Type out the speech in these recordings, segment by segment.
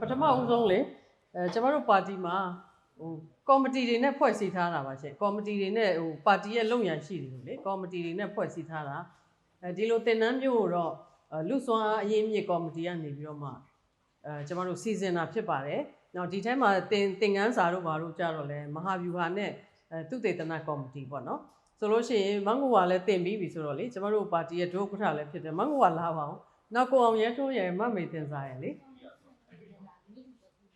ပထမဦးဆုံးလေအဲကျမတို့ပါတီမှာဟိုကော်မတီတွေနဲ့ဖွဲ့စည်းထားတာပါရှင်ကော်မတီတွေနဲ့ဟိုပါတီရဲ့လုပ်ရန်ရှိတယ်လို့လေကော်မတီတွေနဲ့ဖွဲ့စည်းထားတာအဲဒီလိုတင်နန်းမျိုးကိုတော့အဲလူစွမ်းအားအရေးမြစ်ကော်မတီကနေပြီးတော့မှအဲကျမတို့စီစဉ်တာဖြစ်ပါတယ်။နောက်ဒီထဲမှာတင်တင်ငန်းစာတို့ဘာတို့ကြတော့လဲမဟာဗျူဟာနဲ့အဲသူတေသနာကော်မတီပေါ့နော်။ဆိုလို့ရှိရင်မန်ကိုဝါလည်းတင်ပြီးပြီဆိုတော့လေကျမတို့ပါတီရဲ့ဒုဥက္ကဋ္ဌလည်းဖြစ်တယ်မန်ကိုဝါလာပါအောင်။နောက်ကိုအောင်ရဲထိုးရဲ့မမေတင်စာရဲ့လေ။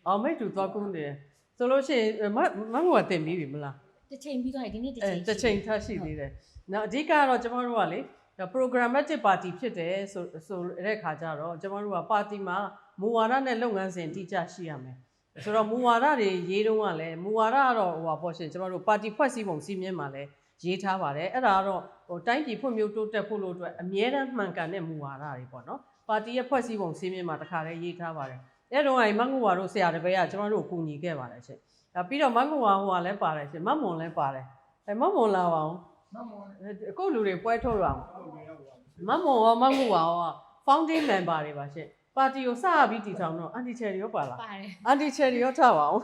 အော်မိတ်တူသွားကူးနေတယ်ဆိုလို့ရှိရင်မမငိုကတင်ပြီးပြီမလားတစ်ချိန်ပြီးသွားရင်ဒီနေ့တစ်အဲချိန်တစ်ချိန်ထားရှိသေးတယ်နောက်အဓိကကတော့ကျမတို့ကလေဒါ programmatic party ဖြစ်တယ်ဆိုဆိုတဲ့ခါကျတော့ကျမတို့ကပါတီမှာမူဝါဒနဲ့လုပ်ငန်းစဉ်တိကျရှိရမယ်ဆိုတော့မူဝါဒတွေရေးတုန်းကလည်းမူဝါဒကတော့ဟိုပါပေါ့ရှင်ကျမတို့ပါတီဖွဲ့စည်းပုံစီမင်းမှာလည်းရေးထားပါတယ်အဲ့ဒါကတော့ဟိုတိုင်းပြည်ဖွံ့ဖြိုးတိုးတက်ဖို့လို့အတွက်အမြဲတမ်းမှန်ကန်တဲ့မူဝါဒတွေပေါ့နော်ပါတီရဲ့ဖွဲ့စည်းပုံစီမင်းမှာတခါတည်းရေးထားပါတယ် အဲ့တော့အဲ့မငူဝါတို့ဆရာတပည့်ကကျွန်တော်တို့ကိုကူညီခဲ့ပါတယ်ရှင်။ဒါပြီးတော့မငူဝါဟိုကလည်းပါတယ်ရှင်မမွန်လည်းပါတယ်။အဲမမွန်လာပါအောင်မမောင်။အခုလူတွေပွဲထုတ်ရအောင်ဟုတ်တယ်ဟုတ်ပါ။မမွန်ရောမငူဝါရော founding member တွေပါရှင်။ပါတီကိုစပြီးတည်ထောင်တော့ anti cherry ရောပါလားပါတယ်။ anti cherry ရောထားပါအောင်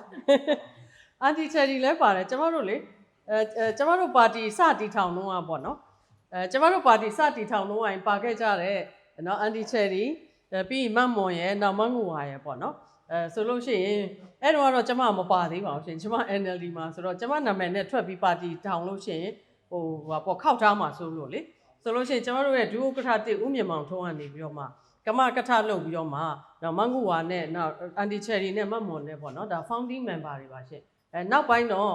။ anti cherry လည်းပါတယ်ကျွန်တော်တို့လေအဲအဲကျွန်တော်တို့ပါတီစတည်ထောင်တော့ပေါ့နော်။အဲကျွန်တော်တို့ပါတီစတည်ထောင်တော့ရင်ပါခဲ့ကြတဲ့နော် anti cherry အဲပြီးရ င်မမွန်ရဲ့နောက်မငူဝါရဲ့ပေါ့နော်။အဲဆိုလို့ရှိရင်အဲ့တော့ကတော့ကျွန်မမပါသေးပါဘူးရှင်ကျွန်မ NLD မှာဆိုတော့ကျွန်မနာမည်နဲ့ထွက်ပြီးပါတီထောင်လို့ရှိရင်ဟိုဟိုပေါ့ခောက်ထားမှာဆိုလို့လေဆိုလို့ရှိရင်ကျွန်တော်တို့ရဲ့ဒုဥက္ကဋ္ဌတစ်ဦးမြင့်မောင်ထုံးကနေပြီးတော့မှကမကထလုပ်ပြီးတော့မှနောက်မငူဝါနဲ့နောက်အန်တီချယ်ရီနဲ့မမွန်နဲ့ပေါ့နော်ဒါ founding member တွေပါရှင်အဲနောက်ပိုင်းတော့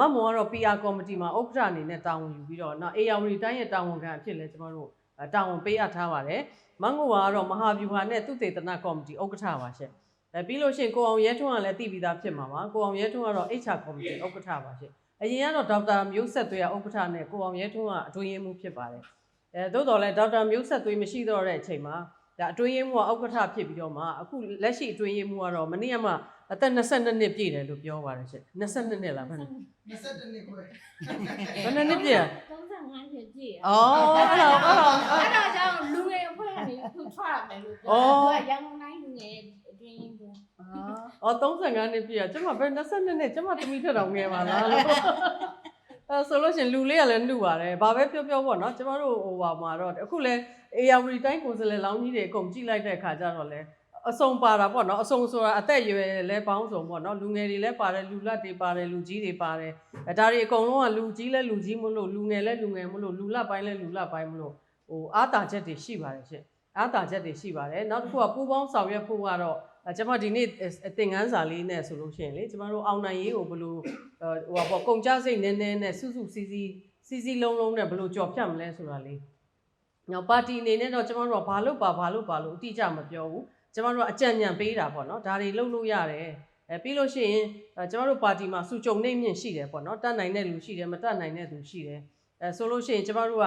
မမွန်ကတော့ PR committee မှာဥက္ကဋ္ဌအနေနဲ့တာဝန်ယူပြီးတော့နောက် AR တိုင်းရဲ့တာဝန်ခံအဖြစ်လဲကျွန်တော် တို့တာဝန်ပေးအပ်ထားပါတယ်မငူဝါကတော့မဟာဗျူဟာနဲ့သူတေသနာကော်မတီဥက္ကဋ္ဌပါရှင်အဲပြီးလို့ရှိရင်ကိုအောင်ရဲထွန်းကလည်းတည်ပြီးသားဖြစ်မှာပါကိုအောင်ရဲထွန်းကတော့ HR committee ဥက္ကဋ္ဌပါရှင်အရင်ကတော့ဒေါက်တာမျိုးဆက်သွေးကဥက္ကဋ္ဌနဲ့ကိုအောင်ရဲထွန်းကအတွင်းရေးမှူးဖြစ်ပါတယ်အဲသို့တော်လည်းဒေါက်တာမျိုးဆက်သွေးမရှိတော့တဲ့အချိန်မှာဒါအတွင်းရေးမှူးကဥက္ကဋ္ဌဖြစ်ပြီးတော့မှအခုလက်ရှိအတွင်းရေးမှူးကတော့မနေ့ကမှ အသက်22နှစ်ပြည့်တယ်လို့ပြောပါတယ်ရှင်22နှစ်လားဘယ်နှစ် 22နှစ်ခွဲ ဘယ်နှစ်နှစ်ပြည့်อ่ะ 35နှစ်ပြည့် အော်အဲ့တော့အဲ့တော့ အဲ့ဒါကြောင့်လူငယ်အဖွဲ့ကနေသူထွက်ရမယ်လို့ အော် ပြောတာရန်ကုန်တိုင်းလူငယ်အတွင်းဘူး အော်35နှစ်ပြည့်อ่ะကျမဘယ်22နှစ်ကျမသမီးထက်တောင်ငယ်ပါလားလို့ အဲဆိုလို့ရှရင်လူလေးကလည်းနှုတ်ပါတယ်။ဘာပဲပြောပြောပေါ့နော်။ကျမတို့ဟိုပါမှာတော့အခုလဲ AR တိုင်းကိုယ်စားလှယ်လောင်းကြီးတွေအကုန်ကြည့်လိုက်တဲ့အခါကျတော့လဲ အစုံပါတာပေါ့နော်။အစုံဆိုတာအသက်အရွယ်လဲပေါင်းစုံပေါ့နော်။လူငယ်တွေလည်းပါတယ်လူလက်တွေပါတယ်လူကြီးတွေပါတယ်။အဲဒါတွေအကုန်လုံးကလူကြီးလဲလူကြီးမလို့လူငယ်လဲလူငယ်မလို့လူလက်ပိုင်းလဲလူလက်ပိုင်းမလို့ဟိုအားတာချက်တွေရှိပါတယ်ရှင့်။အားတာချက်တွေရှိပါတယ်။နောက်တစ်ခုကပူပေါင်းဆောင်ရွက်ဖို့ကတော့အဲကျွန်မဒီနေ့သင်ငန်းစာလေးနဲ့ဆိုလို့ရှိရင်လေကျမတို့အောင်နိုင်ရေးကိုဘယ်လိုဟိုပါပေါ့ကုန်ကြစိတ်နည်းနည်းနဲ့စုစုစည်းစည်းစည်းစည်းလုံးလုံးနဲ့ဘယ်လိုကြော်ဖြတ်မလဲဆိုတာလေး။နောက်ပါတီအနေနဲ့တော့ကျမတို့ကဘာလို့ပါဘာလို့ပါလို့အတိအကျမပြောဘူး။ ကျမတို့ကအကြံဉာဏ်ပေးတာပေါ့နော်။ဒါတွေလုပ်လို့ရတယ်။အဲပြီးလို့ရှိရင်အဲကျမတို့ပါတီမှာစုကြုံနေမြင့်ရှိတယ်ပေါ့နော်။တတ်နိုင်တဲ့လူရှိတယ်မတတ်နိုင်တဲ့သူရှိတယ်။အဲဆိုလို့ရှိရင်ကျမတို့က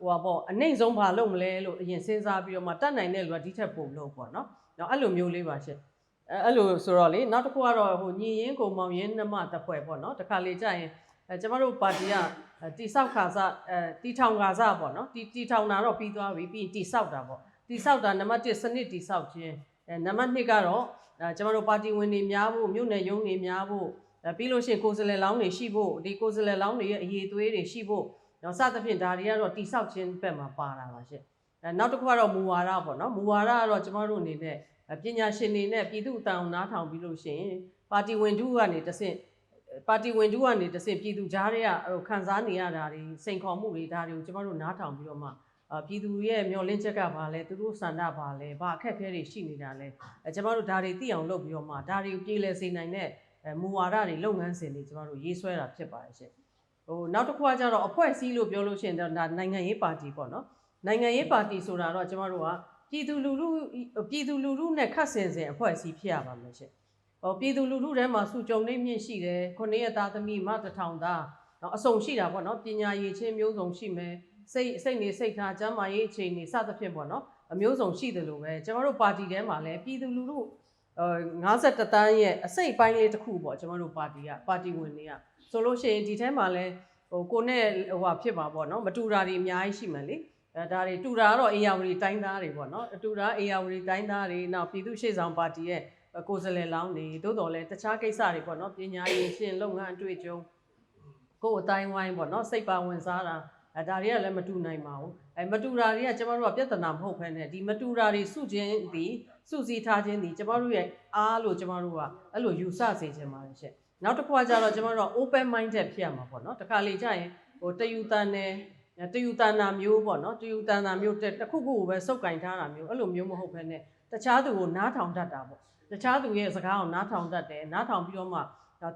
ဟိုပါပေါ့အနိုင်ဆုံးဘာလုပ်မလဲလို့အရင်စဉ်းစားပြီးတော့မှတတ်နိုင်တဲ့လူကဒီထက်ပိုလုပ်ပေါ့နော်။နောက်အဲ့လိုမျိုးလေးပါရှင့်။အဲအဲ့လိုဆိုတော့လေနောက်တစ်ခုကတော့ဟိုညီရင်ကိုမောင်ရင်နှမတစ်ဖွဲ့ပေါ့နော်တခါလေကြာရင်အဲကျမတို့ပါတီကအဲတီဆောက်ခါစားအဲတီထောင်ခါစားပေါ့နော်တီတီထောင်တာတော့ပြီးသွားပြီပြီးရင်တီဆောက်တာပေါ့ တီဆောက်တာနံပါတ်1စနစ်တီဆောက်ခြင်းအဲနံပါတ်2ကတော့အဲကျမတို့ပါတီဝင်တွေများဖို့မြို့နယ်ရုံးတွေများဖို့အဲပြီးလို့ရှိရင်ကိုယ်စားလှယ်လောင်းတွေရှိဖို့ဒီကိုယ်စားလှယ်လောင်းတွေရဲ့အရေးသွေးတွေရှိဖို့နော်စသဖြင့်ဒါတွေကတော့တီဆောက်ခြင်းဘက်မှာပါတာပါရှင့်အဲနောက်တစ်ခုကတော့မူဝါဒပေါ့နော်မူဝါဒကတော့ကျမတို့အနေနဲ့ပညာရှင်တွေနဲ့ပြည်သူအတန်နားထောင်ပြီးလို့ရှိရင်ပါတီဝင်တူကနေတဆင့်ပါတီဝင်တူကနေတဆင့်ပြည်သူကြားတွေကဟိုခံစားနေရတာတွေစိန်ခေါ်မှုတွေဒါတွေကိုကျမတို့နားထောင်ပြီးတော့မှအာ ပြည်သူရဲ့မျှော်လင့်ချက်ကဘာလဲသူတို့ဆန္ဒဘာလဲဘာအခက်အခဲတွေရှိနေတာလဲအဲကျမတို့ဒါတွေသိအောင်လုပ်ပြီးတော့မှဒါတွေကိုပြည်လဲစေနိုင်တဲ့အဲမူဝါဒတွေလုပ်ငန်းစဉ်တွေကျမတို့ရေးဆွဲတာဖြစ်ပါတယ်ရှင်ဟိုနောက်တစ်ခုကကျတော့အဖွဲ့အစည်းလို့ပြောလို့ရှိရင်တော့ဒါနိုင်ငံရေးပါတီပေါ့နော်နိုင်ငံရေးပါတီဆိုတာတော့ကျမတို့ကပြည်သူလူထုပြည်သူလူထုနဲ့ခတ်ဆင်ဆင်အဖွဲ့အစည်းဖြစ်ရပါမယ်ရှင်။ဟောပြည်သူလူထုထဲမှာစုကြုံနေမြင့်ရှိတယ်။ခုနှစ်ရက်သားသမီးမတစ်ထောင်သားနော်အစုံရှိတာပေါ့နော်ပညာရေးချင်းမျိုးစုံရှိမယ်။ စိတ်စိတ်နေစိတ်ထားကျမ်းမာရေးအခြေအနေစသဖြင့်ပေါ့နော်အမျိုးစုံရှိတယ်လို့ပဲကျွန်တော်တို့ပါတီထဲမှာလည်းပြည်သူလူထုအဲ51တန်းရဲ့အစိတ်ပိုင်းလေးတစ်ခုပေါ့ကျွန်တော်တို့ပါတီကပါတီဝင်တွေကဆိုလို့ရှိရင်ဒီထဲမှာလည်းဟိုကိုနဲ့ဟိုဟာဖြစ်မှာပေါ့နော်မတူတာတွေအများကြီးရှိမှလေအဲဒါတွေတူတာကတော့အေယာဝတီတိုင်းသားတွေပေါ့နော်အတူတာအေယာဝတီတိုင်းသားတွေနောက်ပြည်သူ့ရှေ့ဆောင်ပါတီရဲ့ကိုယ်စားလှယ်လောင်းတွေသို့တော်လည်းတခြားကိစ္စတွေပေါ့နော်ပညာရေးရှင်လုပ်ငန်းအတွေ့အကြုံကိုယ်အတိုင်းဝိုင်းပေါ့နော်စိတ်ပါဝင်စားတာ အဲဒါတွေကလည်းမတူနိုင်ပါဘူးအဲမတူတာတွေကကျမတို့ကပြဿနာမဟုတ်ဘဲနဲ့ဒီမတူတာတွေစုချင်းဒီစုစည်းထားခြင်းဒီကျမတို့ရဲ့အားလို့ကျမတို့ကအဲ့လိုယူဆစေချင်ပါတယ်ရှင့်နောက်တစ်ခုကကြတော့ကျမတို့က open minded ဖြစ်ရမှာပေါ့နော်တခါလေကြာရင်ဟိုတယူတန်နဲ့တယူတန်နာမျိုးပေါ့နော်တယူတန်နာမျိုးတစ်ခုခုကိုပဲစုပ်ကင်ထားတာမျိုးအဲ့လိုမျိုးမဟုတ်ဘဲနဲ့တခြားသူကိုနားထောင်တတ်တာပေါ့တခြားသူရဲ့စကားကိုနားထောင်တတ်တယ်နားထောင်ပြီးတော့မှဒါ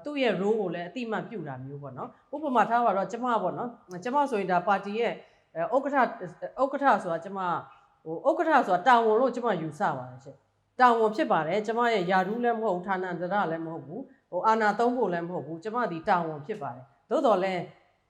သူ့ရဲ့ role ကိုလည်းအတိအမှတ်ပြုတာမျိုးပေါ့နော်ဥပမာထားပါတော့ကျမပေါ့နော်ကျမဆိုရင်ဒါပါတီရဲ့အဲဥက္ကဋ္ဌဥက္ကဋ္ဌဆိုတာကျမဟိုဥက္ကဋ္ဌဆိုတာတာဝန်လို့ကျမယူဆပါတယ်ရှင်တာဝန်ဖြစ်ပါတယ်ကျမရဲ့ယာဒူးလည်းမဟုတ်ဘူးဌာနန္တရလည်းမဟုတ်ဘူးဟိုအာနာသုံးဖို့လည်းမဟုတ်ဘူးကျမဒီတာဝန်ဖြစ်ပါတယ်သို့တော်လည်း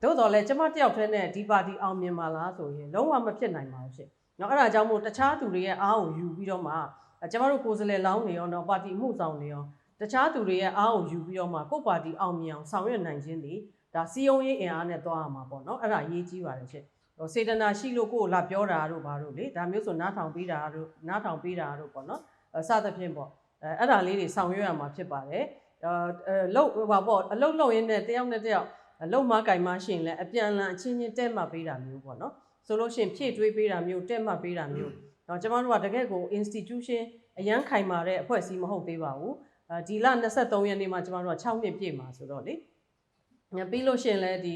သို့တော်လည်းကျမတယောက်တည်းနဲ့ဒီပါတီအောင်မြင်ပါလားဆိုရင်လုံးဝမဖြစ်နိုင်ပါဘူးရှင်နော်အဲ့ဒါကြောင့်မို့တခြားသူတွေရဲ့အားကိုယူပြီးတော့မှအဲကျမတို့ကိုယ်စားလှယ်လောင်းနေရောနော်ပါတီမှုဆောင်နေရော တခြားသူတွေရဲ့အားကိုယူပြီးတော့မှကိုယ့်ပါတီအောင်မြင်အောင်ဆောင်ရွက်နိုင်ခြင်းဒီဒါစီယုံရေးအင်အားနဲ့သွားရမှာပေါ့နော်အဲ့ဒါအရေးကြီးပါတယ်ရှင်ဟိုစေတနာရှိလို့ကိုယ်လာပြောတာတို့ဘာတို့လေဒါမျိုးဆိုနားထောင်ပေးတာတို့နားထောင်ပေးတာတို့ပေါ့နော်အဲစသဖြင့်ပေါ့အဲအဲ့ဒါလေးတွေဆောင်ရွက်ရမှာဖြစ်ပါတယ်အဲလောက်ဟိုပါပေါ့အလုံးလုံးရင်းနဲ့တယောက်နဲ့တယောက်အလုံးမကင်မရှိရင်လည်းအပြန်အလှန်အချင်းချင်းတဲမှတ်ပေးတာမျိုးပေါ့နော်ဆိုလို့ရှိရင်ဖြည့်တွေးပေးတာမျိုးတဲမှတ်ပေးတာမျိုးတော့ကျမတို့ကတကယ့်ကို institution အရန်ခိုင်မာတဲ့အဖွဲ့အစည်းမဟုတ်သေးပါဘူးအဲ ဒီလ23ရက်နေ့မှာကျမတို့က6နှစ်ပြည့်မှာဆိုတော့လေပြီးလို့ရှိရင်လည်းဒီ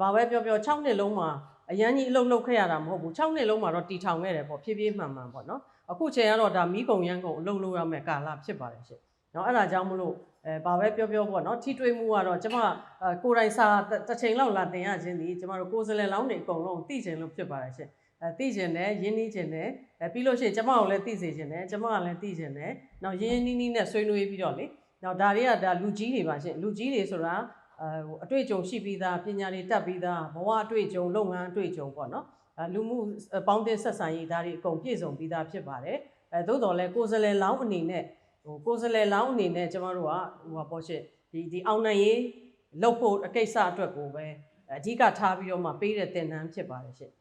ဘာပဲပြောပြော6နှစ်လုံးမှာအရန်ကြီးအလုပ်လုပ်ခဲ့ရတာမဟုတ်ဘူး6နှစ်လုံးမှာတော့တီထောင်ခဲ့တယ်ပေါ့ဖြည်းဖြည်းမှန်မှန်ပေါ့နော်အခုချိန်ကတော့ဒါမိကုံရန်ကုန်အလုပ်လုပ်ရမယ့်ကာလဖြစ်ပါတယ်ရှင့်နော်အဲ့ဒါကြောင့်မလို့အဲဘာပဲပြောပြောပေါ့နော်ထိတွေ့မှုကတော့ကျမကိုယ်တိုင်စာတစ်ချိန်လောက်လာတင်ရခြင်းဒီကျမတို့ကိုယ်စလဲလောင်းနေအကုန်လုံးသိချင်လို့ဖြစ်ပါတယ်ရှင့်အဲ သိချင်တယ်ရင်းနှီးချင်တယ်အဲပြီးလို့ရှိရင်ကျမကိုလည်းသိစေချင်တယ်ကျမကလည်းသိချင်တယ်နောက်ရင်းရင်းနှီးနှီးနဲ့ဆွေးနွေးပြီးတော့လေနောက်ဒါတွေကဒါလူကြီးတွေပါရှင့်လူကြီးတွေဆိုတာအဲဟိုအတွေ့အကြုံရှိပြီးသားပညာတွေတတ်ပြီးသားဘဝအတွေ့အကြုံလုပ်ငန်းအတွေ့အကြုံပေါ့နော်အဲလူမှုပေါင်းတင်ဆက်ဆံရေးဒါတွေအကုန်ပြည့်စုံပြီးသားဖြစ်ပါတယ်အဲသို့တော်လည်းကိုယ်စလဲလောင်းအနေနဲ့ဟိုကိုယ်စလဲလောင်းအနေနဲ့ကျမတို့ကဟိုပါပေါ့ရှင့်ဒီဒီအောင်နိုင်ရေးလုပ်ဖို့အကိစ္စအတွက်ကိုပဲအဓိကထားပြီးတော့မှပေးတဲ့သင်တန်းဖြစ်ပါတယ်ရှင့်